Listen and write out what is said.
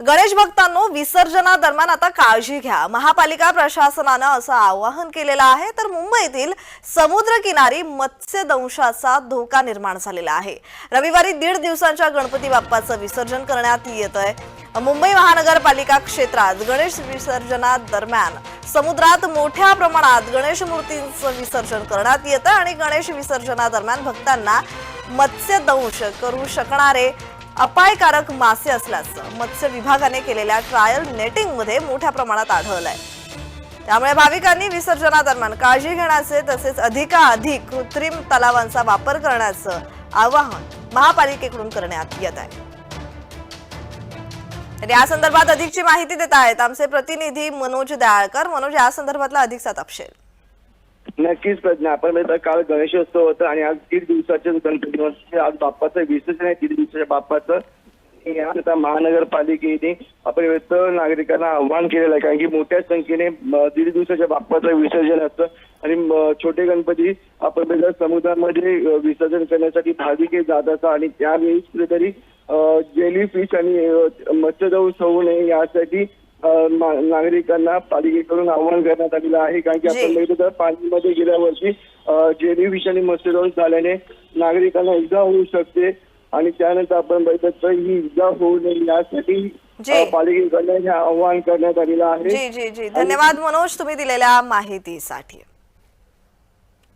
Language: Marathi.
गणेश भक्तांनो विसर्जनादरम्यान आता काळजी घ्या. महापालिका प्रशासनानं असं आवाहन केलेलं आहे. तर मुंबईतील समुद्रकिनारी मत्स्यदंशाचा धोका निर्माण झालेला आहे. रविवारी दीड दिवसांच्या गणपती बाप्पाचं विसर्जन करण्यात येत आहे मुंबई महानगरपालिका क्षेत्रात गणेश विसर्जनादरम्यान समुद्रात मोठ्या प्रमाणात गणेश मूर्तींचं विसर्जन करण्यात येतं आणि गणेश विसर्जनादरम्यान भक्तांना मत्स्यदंश करू शकणारे अपायकारक मासे असल्याचं मत्स्य विभागाने केलेल्या ट्रायल नेटिंगमध्ये मोठ्या प्रमाणात आढळलंय. त्यामुळे भाविकांनी विसर्जनादरम्यान काळजी घेण्याचे तसेच अधिकाधिक कृत्रिम तलावांचा वापर करण्याचं आवाहन महापालिकेकडून करण्यात येत आहे. तर या संदर्भात अधिकची माहिती देत आहेत आमचे प्रतिनिधी मनोज दयाळकर. मनोज या संदर्भातला अधिकचा तपशील. नक्कीच प्रज्ञा. आपण काल गणेशोत्सव होता आणि आज दीड दिवसाचे गणपती दिवस. आज बाप्पाचं विसर्जन आहे दीड दिवसाच्या बाप्पाचं. आता महानगरपालिकेने आपण नागरिकांना आव्हान केलेलं आहे. कारण की मोठ्या संख्येने दीड दिवसाच्या बाप्पाचं विसर्जन असतं. आणि छोटे गणपती आपण समुद्रामध्ये विसर्जन करण्यासाठी भाविके जात असतात. आणि त्यावेळी कुठेतरी जेलीफिश आणि अ, होऊ नये यासाठी नागरिकांना पालिकेकडून आवाहन करण्यात आलेलं आहे. कारण की. आपण बघितलं तर पाणीमध्ये गेल्या वर्षी जेलीफिश आणि मत्स्यदंश झाल्याने नागरिकांना इजा होऊ शकते. आणि त्यानंतर आपण बघितलं तर ही इजा होऊ नये यासाठी पालिकेकडनं हे आवाहन करण्यात आलेलं आहे. जी जी जी. धन्यवाद मनोज तुम्ही दिलेल्या माहितीसाठी.